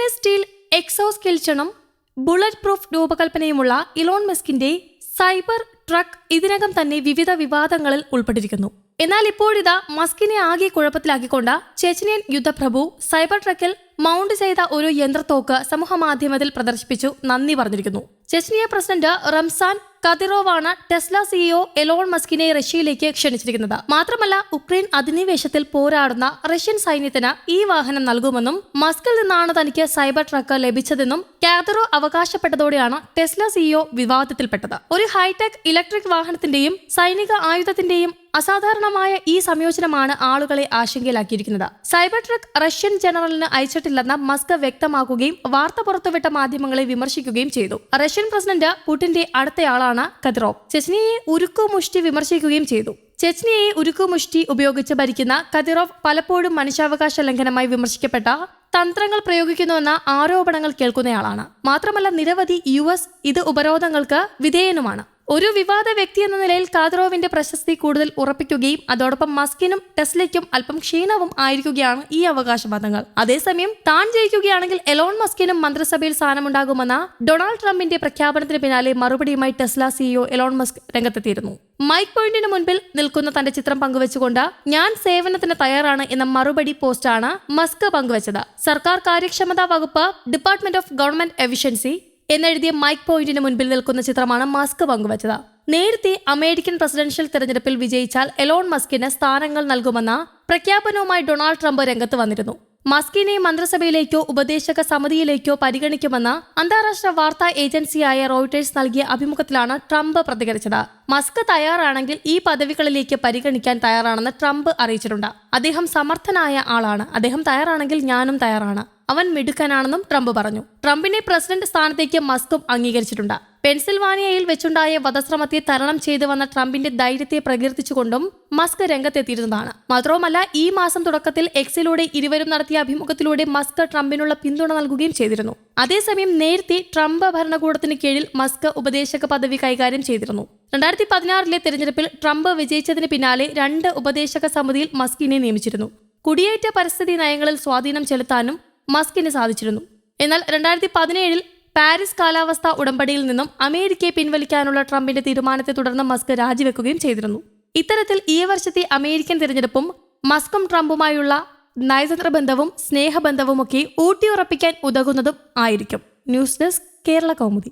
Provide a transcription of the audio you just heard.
Stainless steel എക്സോസ്കെൽച്ചണും bullet proof രൂപകൽപ്പനയുമുള്ള Elon മെസ്കിന്റെ സൈബർ ട്രക്ക് ഇതിനകം തന്നെ വിവിധ വിവാദങ്ങളിൽ ഉൾപ്പെട്ടിരിക്കുന്നു. എന്നാൽ ഇപ്പോഴിതാ മസ്കിനെ ആകെ കുഴപ്പത്തിലാക്കിക്കൊണ്ട് ചെച്ചനിയൻ യുദ്ധപ്രഭു സൈബർ ട്രക്കിൽ മൗണ്ട് ചെയ്ത ഒരു യന്ത്രത്തോക്ക് സമൂഹമാധ്യമത്തിൽ പ്രദർശിപ്പിച്ചു നന്ദി പറഞ്ഞിരിക്കുന്നു. ചെച്ചനിയ പ്രസിഡന്റ് റംസാൻ കതിറോവാണ് ടെസ്ല സിഇഒ എലോൺ മസ്കിനെ റഷ്യയിലേക്ക് ക്ഷണിച്ചിരിക്കുന്നത്. മാത്രമല്ല ഉക്രൈൻ അധിനിവേശത്തിൽ പോരാടുന്ന റഷ്യൻ സൈന്യത്തിന് ഈ വാഹനം നൽകുമെന്നും മസ്കിൽ നിന്നാണ് തനിക്ക് സൈബർ ട്രക്ക് ലഭിച്ചതെന്നും കാതറോ അവകാശപ്പെട്ടതോടെയാണ് ടെസ്ല സിഇഒ വിവാദത്തിൽപ്പെട്ടത്. ഒരു ഹൈടെക് ഇലക്ട്രിക് വാഹനത്തിന്റെയും സൈനിക ആയുധത്തിന്റെയും അസാധാരണമായ ഈ സംയോജനമാണ് ആളുകളെ ആശങ്കയിലാക്കിയിരിക്കുന്നത്. സൈബർ ട്രക്ക് റഷ്യൻ ജനറലിന് അയച്ചിട്ടില്ലെന്ന് മസ്ക് വ്യക്തമാക്കുകയും വാർത്ത പുറത്തുവിട്ട മാധ്യമങ്ങളെ വിമർശിക്കുകയും ചെയ്തു. റഷ്യൻ പ്രസിഡന്റ് പുടിന്റെ അടുത്തയാളാണ് കതിറോവ് ചെച്നിയെ ഉരുക്കുമുഷ്ടി വിമർശിക്കുകയും ചെയ്തു. ചെച്നിയെ ഉരുക്കുമുഷ്ടി ഉപയോഗിച്ച് ഭരിക്കുന്ന കദിറോവ് പലപ്പോഴും മനുഷ്യാവകാശ ലംഘനമായി വിമർശിക്കപ്പെട്ട തന്ത്രങ്ങൾ പ്രയോഗിക്കുന്നുവെന്ന ആരോപണങ്ങൾ കേൾക്കുന്നയാളാണ്. മാത്രമല്ല നിരവധി യു ഇത് ഉപരോധങ്ങൾക്ക് വിധേയനുമാണ്. ഒരു വിവാദ വ്യക്തി എന്ന നിലയിൽ കാദറോവിന്റെ പ്രശസ്തി കൂടുതൽ ഉറപ്പിക്കുകയും അതോടൊപ്പം മസ്കിനും ടെസ്ലയ്ക്കും അല്പം ക്ഷീണവും ആയിരിക്കുകയാണ് ഈ അവകാശവാദങ്ങൾ. അതേസമയം താൻ ജയിക്കുകയാണെങ്കിൽ എലോൺ മസ്കിനും മന്ത്രിസഭയിൽ സ്ഥാനമുണ്ടാകുമെന്ന ഡൊണാൾഡ് ട്രംപിന്റെ പ്രഖ്യാപനത്തിന് പിന്നാലെ മറുപടിയുമായി ടെസ്ല സിഇഒ എലോൺ മസ്ക് രംഗത്തെത്തിയിരുന്നു. മൈക്ക് പോയിന്റിന് മുൻപിൽ നിൽക്കുന്ന തന്റെ ചിത്രം പങ്കുവച്ചുകൊണ്ട് ഞാൻ സേവനത്തിന് തയ്യാറാണ് എന്ന മറുപടി പോസ്റ്റാണ് മസ്ക് പങ്കുവച്ചത്. സർക്കാർ കാര്യക്ഷമതാ വകുപ്പ് ഡിപ്പാർട്ട്മെന്റ് ഓഫ് ഗവൺമെന്റ് എഫിഷ്യൻസി എന്നെഴുതിയ മൈക്ക് പോയിന്റിന് മുൻപിൽ നിൽക്കുന്ന ചിത്രമാണ് മസ്ക് പങ്കുവച്ചത്. നേരത്തെ അമേരിക്കൻ പ്രസിഡൻഷ്യൽ തെരഞ്ഞെടുപ്പിൽ വിജയിച്ചാൽ എലോൺ മസ്കിന് സ്ഥാനങ്ങൾ നൽകുമെന്ന പ്രഖ്യാപനവുമായി ഡൊണാൾഡ് ട്രംപ് രംഗത്ത് വന്നിരുന്നു. മസ്കിനെ മന്ത്രിസഭയിലേക്കോ ഉപദേശക സമിതിയിലേക്കോ പരിഗണിക്കുമെന്ന് അന്താരാഷ്ട്ര വാർത്താ ഏജൻസിയായ റോയിട്ടേഴ്സ് നൽകിയ അഭിമുഖത്തിലാണ് ട്രംപ് പ്രതികരിച്ചത്. മസ്ക് തയ്യാറാണെങ്കിൽ ഈ പദവികളിലേക്ക് പരിഗണിക്കാൻ തയ്യാറാണെന്ന് ട്രംപ് അറിയിച്ചിട്ടുണ്ട്. അദ്ദേഹം സമർത്ഥനായ ആളാണ്. അദ്ദേഹം തയ്യാറാണെങ്കിൽ ഞാനും തയ്യാറാണ്. അവൻ മിടുക്കനാണെന്നും ട്രംപ് പറഞ്ഞു. ട്രംപിനെ പ്രസിഡന്റ് സ്ഥാനത്തേക്ക് മസ്കും അംഗീകരിച്ചിട്ടുണ്ട്. പെൻസിൽവാനിയയിൽ വെച്ചുണ്ടായ വധശ്രമത്തെ തരണം ചെയ്തു വന്ന ട്രംപിന്റെ ധൈര്യത്തെ പ്രകീർത്തിച്ചുകൊണ്ടും മസ്ക് രംഗത്തെത്തിയിരുന്നതാണ്. മാത്രവുമല്ല ഈ മാസം തുടക്കത്തിൽ എക്സിലൂടെ ഇരുവരും നടത്തിയ അഭിമുഖത്തിലൂടെ മസ്ക് ട്രംപിനുള്ള പിന്തുണ നൽകുകയും ചെയ്തിരുന്നു. അതേസമയം നേരത്തെ ട്രംപ് ഭരണകൂടത്തിന് കീഴിൽ മസ്ക് ഉപദേശക പദവി കൈകാര്യം ചെയ്തിരുന്നു. രണ്ടായിരത്തി പതിനാറിലെ തെരഞ്ഞെടുപ്പിൽ ട്രംപ് വിജയിച്ചതിന് പിന്നാലെ രണ്ട് ഉപദേശക സമിതിയിൽ മസ്കിനെ നിയമിച്ചിരുന്നു. കുടിയേറ്റ പരിസ്ഥിതി നയങ്ങളിൽ സ്വാധീനം ചെലുത്താനും മസ്കിന് സാധിച്ചിരുന്നു. എന്നാൽ രണ്ടായിരത്തി പതിനേഴിൽ പാരീസ് കാലാവസ്ഥ ഉടമ്പടിയിൽ നിന്നും അമേരിക്കയെ പിൻവലിക്കാനുള്ള ട്രംപിന്റെ തീരുമാനത്തെ തുടർന്ന് മസ്ക് രാജിവെക്കുകയും ചെയ്തിരുന്നു. ഇത്തരത്തിൽ ഈ വർഷത്തെ അമേരിക്കൻ തിരഞ്ഞെടുപ്പും മസ്കും ട്രംപുമായുള്ള നയതന്ത്ര ബന്ധവും സ്നേഹബന്ധവുമൊക്കെ ഊട്ടിയുറപ്പിക്കാൻ ഉതകുന്നതും ആയിരിക്കും. News desk Kerala Kaumudi.